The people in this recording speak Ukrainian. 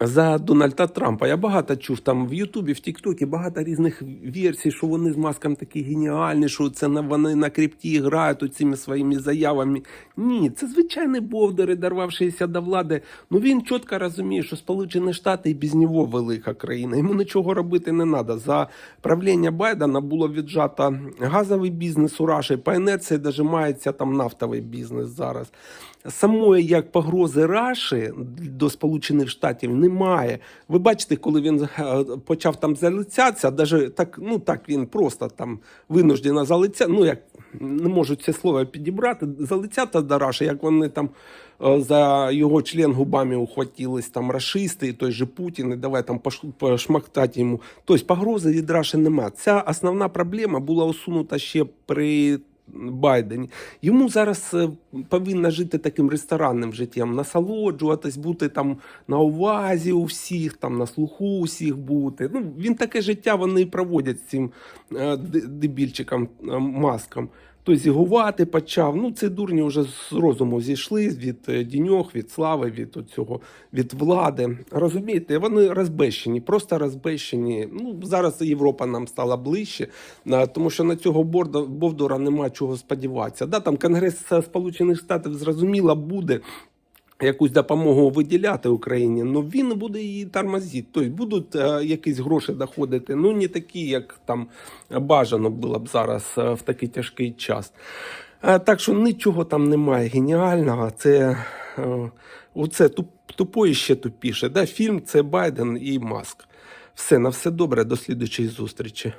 за Дональда Трампа. Я багато чув там в Ютубі, в Тіктокі багато різних версій, що вони з маском такі геніальні, що це на вони на крипті грають цими своїми заявами. Ні, це звичайний бовдери, дорвавшися до влади. Ну він чітко розуміє, що Сполучені Штати і без нього велика країна. Йому нічого робити не треба. За правління Байдена було віджато газовий бізнес у Раші, по інерції дожимається там нафтовий бізнес зараз. Самої як погрози Раші до Сполучених Штатів немає. Ви бачите, коли він е, почав там залицятися, даже так, ну так він просто там винуждено залиця, ну як не можу це слово підібрати, залицяти до як вони там е, за його член губами ухватились там рашисти, і той же Путін, і давай там пош- пошмактати йому. Тобто погрози від Раші нема. Ця основна проблема була усунута ще при Байдені. Йому зараз повинна повинно жити таким ресторанним життям, насолоджуватись, бути там на увазі у всіх, там на слуху у всіх бути. Ну, він таке життя вони проводять з цим е, дебільчиком е, маском. Тобто зігувати почав. Ну, це дурні вже з розуму зійшли від е, діньох, від слави, від цього, від влади. Розумієте, вони розбещені, просто розбещені. Ну, зараз Європа нам стала ближче, е, тому що на цього борда, Бовдора нема чого сподіватися. Да, там Конгрес Сполучених Штатів зрозуміло буде. Якусь допомогу виділяти Україні, але він буде її тормозити. Тобто будуть е, якісь гроші доходити, ну не такі, як там бажано було б зараз е, в такий тяжкий час. Е, так що нічого там немає геніального. Це оце туп, тупої ще тупіше. Да? Фільм це Байден і Маск. Все, на все добре, до слідчої зустрічі.